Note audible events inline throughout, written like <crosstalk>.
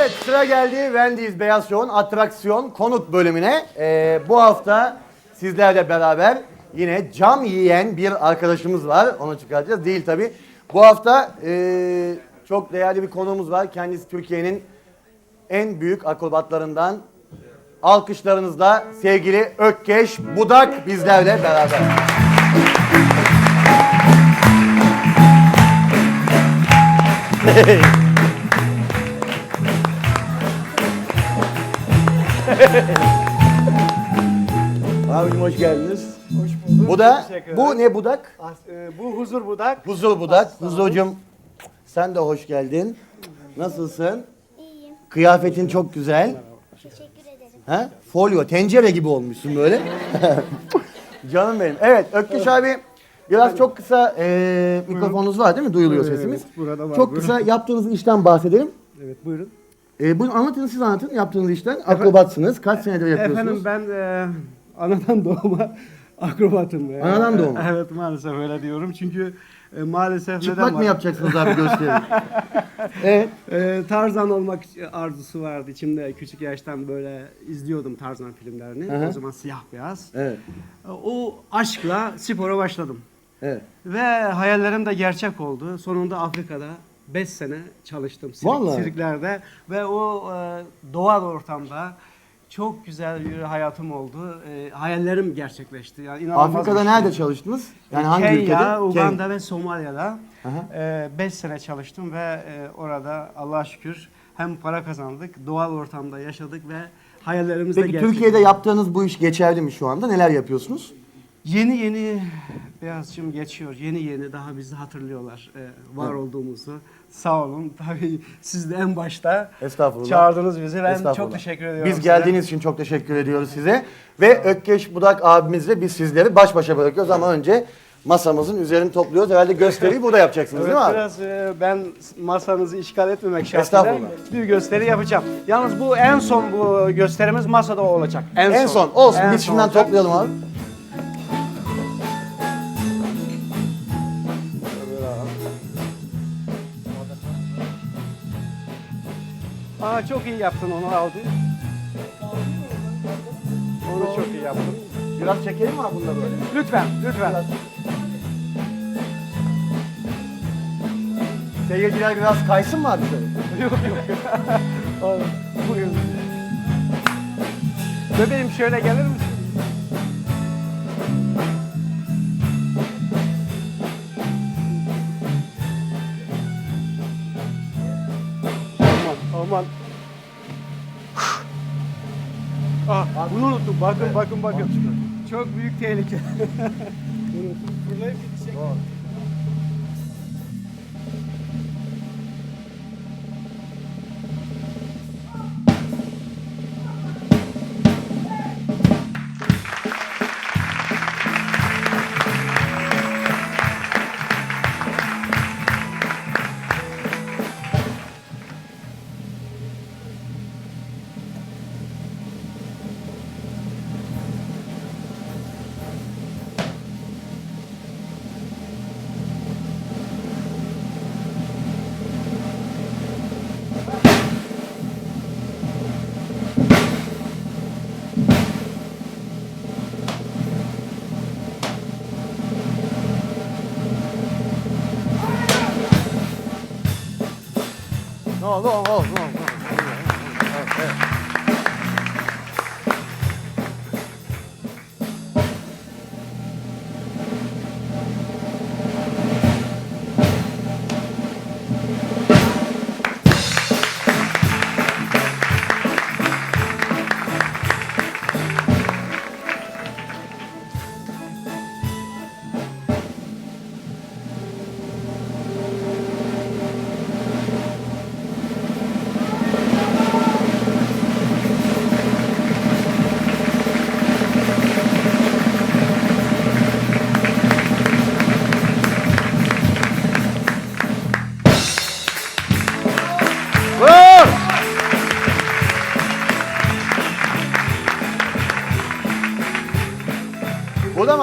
Evet sıra geldi Wendy's Beyaz Show'un atraksiyon konuk bölümüne. Ee, bu hafta sizlerle beraber yine cam yiyen bir arkadaşımız var. Onu çıkaracağız. Değil tabi. Bu hafta ee, çok değerli bir konuğumuz var. Kendisi Türkiye'nin en büyük akrobatlarından. Alkışlarınızla sevgili Ökkeş Budak bizlerle beraber. <laughs> <laughs> Abicim hoş geldiniz. Hoş bulduk. Bu da, Teşekkür bu ederim. ne budak? Ah, e, bu huzur budak. Huzur budak. Huzurcum sen de hoş geldin. Nasılsın? İyiyim. Kıyafetin çok güzel. Teşekkür ederim. Ha? Folyo, tencere gibi olmuşsun böyle. <laughs> Canım benim. Evet, Ökkeş abi biraz çok kısa e, mikrofonunuz var değil mi? Duyuluyor Evet, sesimiz. evet, burada var, Çok buyurun. kısa yaptığınız işten bahsedelim. Evet buyurun. E, bunu anlatın siz anlatın yaptığınız işten. Akrobatsınız. Kaç senedir yapıyorsunuz? Efendim ben e, anadan <laughs> doğma akrobatım. E, Anadan doğma. <laughs> Evet maalesef öyle diyorum çünkü e, maalesef Çıplak neden mı var? yapacaksınız abi gösterin. <laughs> evet. E, Tarzan olmak arzusu vardı içimde küçük yaştan böyle izliyordum Tarzan filmlerini. Hı. O zaman siyah beyaz. Evet. E, O aşkla spora başladım. Evet. Ve hayallerim de gerçek oldu. Sonunda Afrika'da 5 sene çalıştım sirk- Vallahi. sirklerde ve o e, doğal ortamda çok güzel bir hayatım oldu. E, hayallerim gerçekleşti. Yani inanılmaz Afrika'da bir şey. nerede çalıştınız? Yani hangi Kenya, ülkede? Uganda Kenya. ve Somalya'da Aha. 5 sene çalıştım ve e, orada Allah'a şükür hem para kazandık, doğal ortamda yaşadık ve hayallerimiz de Peki gerçekleşti. Türkiye'de yaptığınız bu iş geçerli mi şu anda? Neler yapıyorsunuz? Yeni yeni Beyazcığım geçiyor. Yeni yeni daha bizi hatırlıyorlar e, var olduğumuzu. Sağ olun. <laughs> Tabii siz de en başta Estağfurullah. çağırdınız bizi. Ben çok teşekkür ediyorum Biz size. geldiğiniz için çok teşekkür ediyoruz size. Ve Ökkeş Budak abimizle biz sizleri baş başa bırakıyoruz ama önce masamızın üzerini topluyoruz. Herhalde gösteriyi <laughs> burada yapacaksınız Evet, değil mi abi? biraz e, ben masanızı işgal etmemek şartıyla bir gösteri yapacağım. Yalnız bu en son bu gösterimiz masada olacak. En, En son olsun En biz son şimdiden toplayalım abi. Çok iyi yaptın onu aldı. Onu çok iyi yaptın. Biraz çekelim mi bunları böyle? Lütfen, lütfen. Seyirciler biraz kaysın mı abi? Yok yok. <laughs> Oğlum, Buyurun. Bebeğim şöyle gelir misin? Bunu unuttum. Bakın bakın bakın. Çok büyük tehlike. <laughs> Fırlayıp gidecek. Ne oldu? Ne oldu?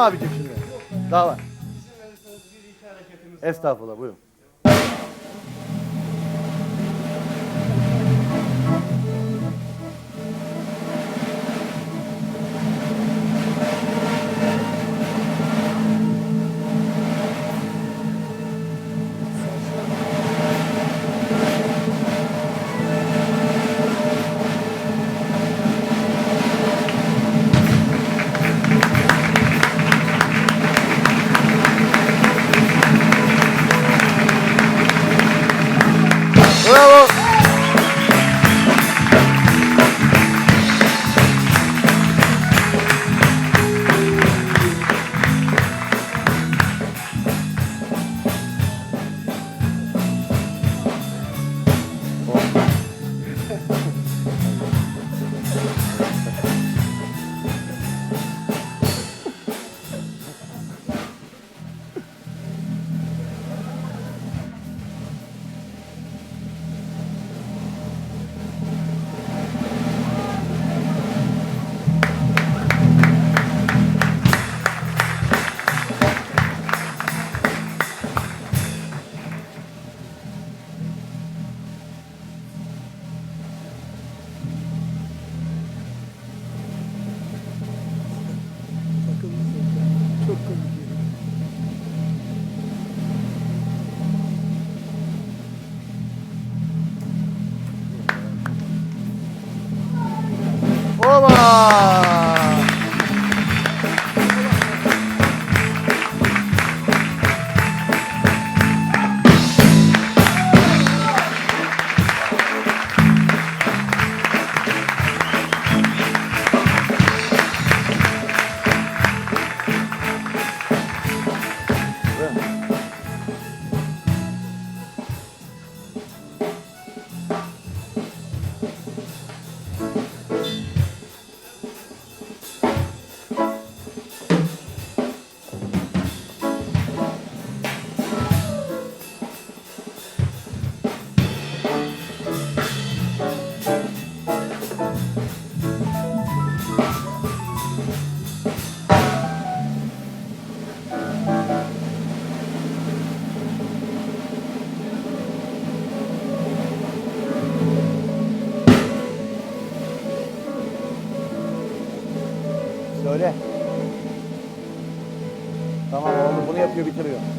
Abicim şimdi? Daha var. Estağfurullah buyurun. Bunu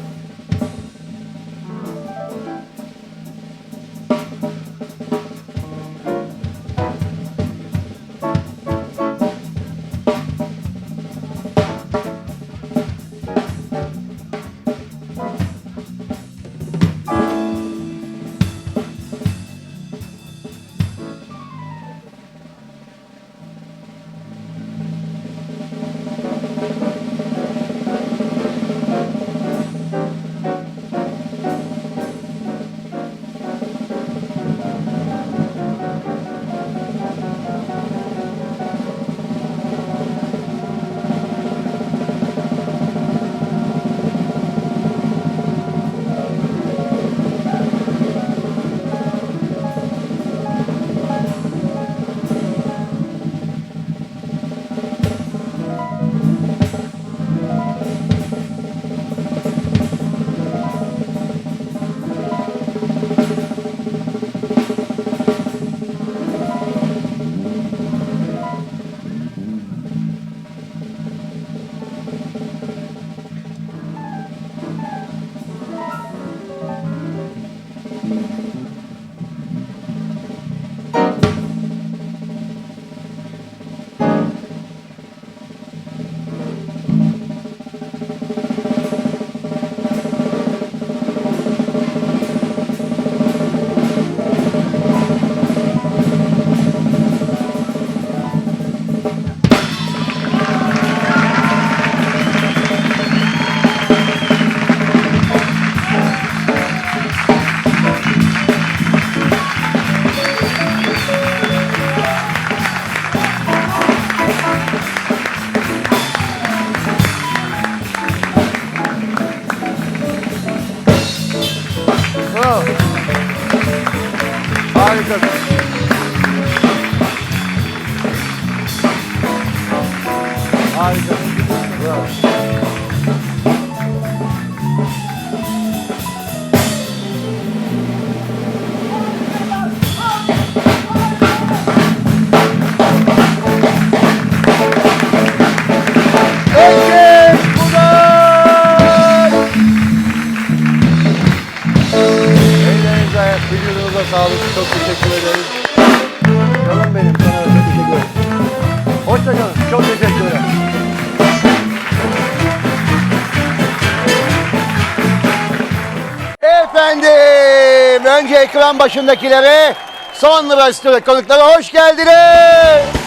sağlık. Çok teşekkür ederiz. Canım benim, sana çok teşekkür ederim. Hoşçakalın. Çok teşekkür ederim. Efendim, önce ekran başındakilere, sonra stüdyo konuklara hoş geldiniz.